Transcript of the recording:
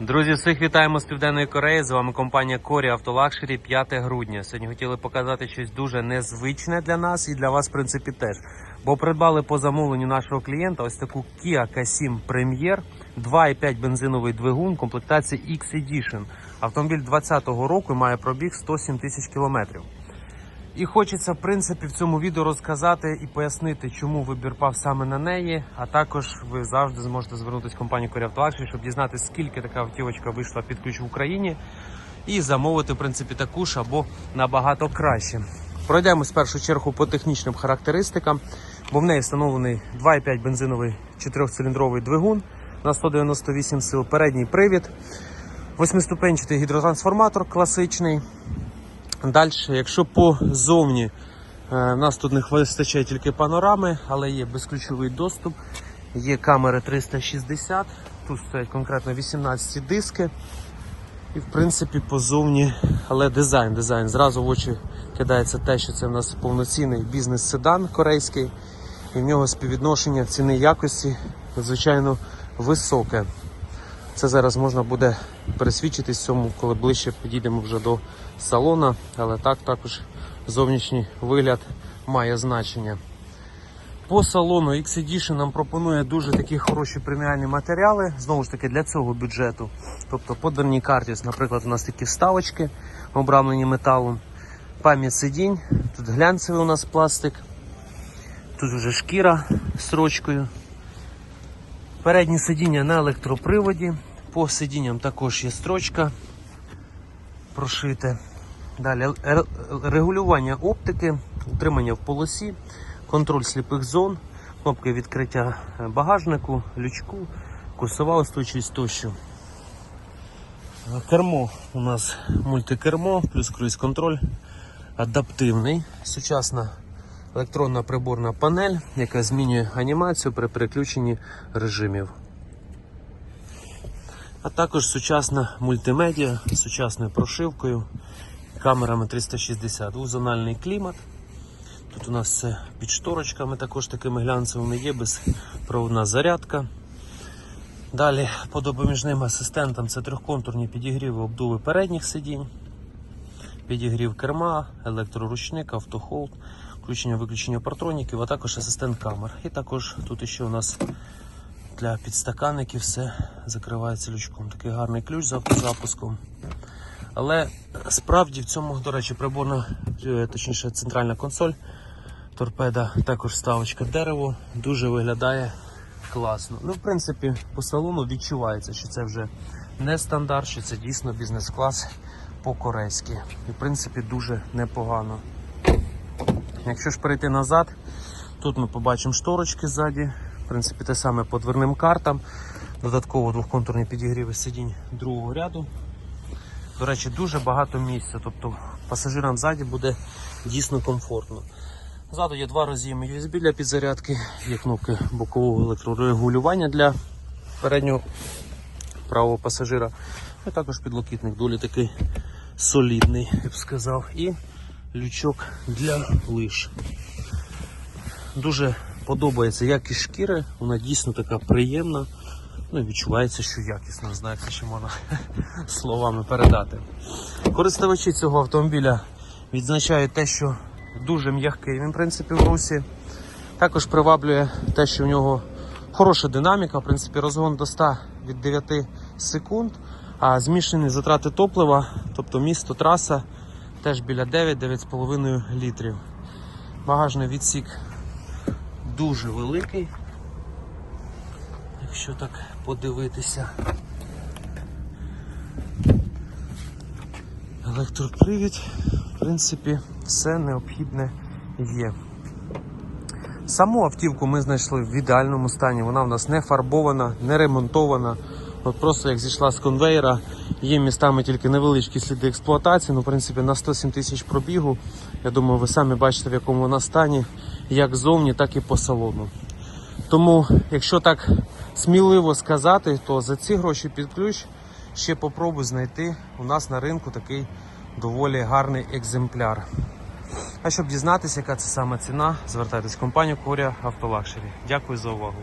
Друзі, всіх вітаємо з Південної Кореї. З вами компанія Корі Автолакшері 5 грудня. Сьогодні хотіли показати щось дуже незвичне для нас і для вас, в принципі, теж. Бо придбали по замовленню нашого клієнта ось таку Kia K7 Premier 2,5 бензиновий двигун комплектації X Edition. Автомобіль 2020 року має пробіг 107 тисяч кілометрів. І хочеться, в принципі, в цьому відео розказати і пояснити, чому вибір пав саме на неї. А також ви завжди зможете звернутися в компанію Коря щоб дізнатися, скільки така автівочка вийшла під ключ в Україні, і замовити, в принципі, таку ж або набагато краще. Пройдемо в першу чергу по технічним характеристикам, бо в неї встановлений 2,5 бензиновий 4-циліндровий двигун на 198 сил, передній привід, восьмиступенчатий гідротрансформатор класичний. Далі, якщо позовні, е, нас тут не вистачає тільки панорами, але є безключовий доступ, є камери 360, тут стоять конкретно 18 диски. І в принципі позовні, але дизайн, дизайн. Зразу в очі кидається те, що це в нас повноцінний бізнес-седан корейський, і в нього співвідношення ціни якості надзвичайно високе. Це зараз можна буде пересвідчитись цьому, коли ближче підійдемо вже до салона, але так також зовнішній вигляд має значення. По салону X-Edition нам пропонує дуже такі хороші преміальні матеріали, знову ж таки для цього бюджету. Тобто по карті, наприклад, у нас такі вставочки, обрамлені металом, пам'ять сидінь, тут глянцевий у нас пластик, тут вже шкіра з строчкою. Передні сидіння на електроприводі. По сидінням також є строчка прошите. Далі регулювання оптики, утримання в полосі, контроль сліпих зон, кнопки відкриття е, багажнику, лючку, курсова устойчивість тощо. Е, Кермо у нас мультикермо, плюс круїз-контроль, адаптивний, сучасна електронна приборна панель, яка змінює анімацію при переключенні режимів. А також сучасна мультимедіа з сучасною прошивкою, камерами 360, двозональний клімат. Тут у нас все під шторочками, також такими глянцевими є, безпроводна зарядка. Далі по допоміжним асистентам це трьохконтурні підігріви обдуви передніх сидінь, підігрів керма, електроручник, автохолд, включення виключення партроніків, а також асистент камер. І також тут ще у нас для підстаканників все закривається лючком. Такий гарний ключ з автозапуском. Але справді в цьому, до речі, приборна, е, точніше, центральна консоль, торпеда, також ставочка дерево, дуже виглядає класно. Ну, в принципі, по салону відчувається, що це вже не стандарт, що це дійсно бізнес-клас по-корейськи. І в принципі дуже непогано. Якщо ж перейти назад, тут ми побачимо шторочки ззаді. В принципі, те саме по дверним картам. Додатково двохконтурні підігріви сидінь другого ряду. До речі, дуже багато місця, тобто пасажирам ззаді буде дійсно комфортно. Ззаду є два роз'єми USB для підзарядки, є кнопки бокового електрорегулювання для переднього правого пасажира. І також підлокітник доволі такий солідний, я б сказав. І лючок для лиш. Дуже подобається якість шкіри, вона дійсно така приємна. Ну і відчувається, що якісно, не знаю, як це ще можна словами передати. Користувачі цього автомобіля відзначають те, що дуже м'який він, в принципі, в русі. Також приваблює те, що в нього хороша динаміка, в принципі, розгон до 100 від 9 секунд, а змішані затрати топлива, тобто місто, траса, теж біля 9-9,5 літрів. Багажний відсік дуже великий, якщо так подивитися. Електропривід, в принципі, все необхідне є. Саму автівку ми знайшли в ідеальному стані. Вона в нас не фарбована, не ремонтована. От просто як зійшла з конвейера, є містами тільки невеличкі сліди експлуатації. Ну, в принципі, на 107 тисяч пробігу. Я думаю, ви самі бачите, в якому вона стані, як зовні, так і по салону. Тому, якщо так сміливо сказати, то за ці гроші під ключ ще попробуй знайти у нас на ринку такий доволі гарний екземпляр. А щоб дізнатися, яка це саме ціна, звертайтесь в компанію Коря Автолакшері. Дякую за увагу.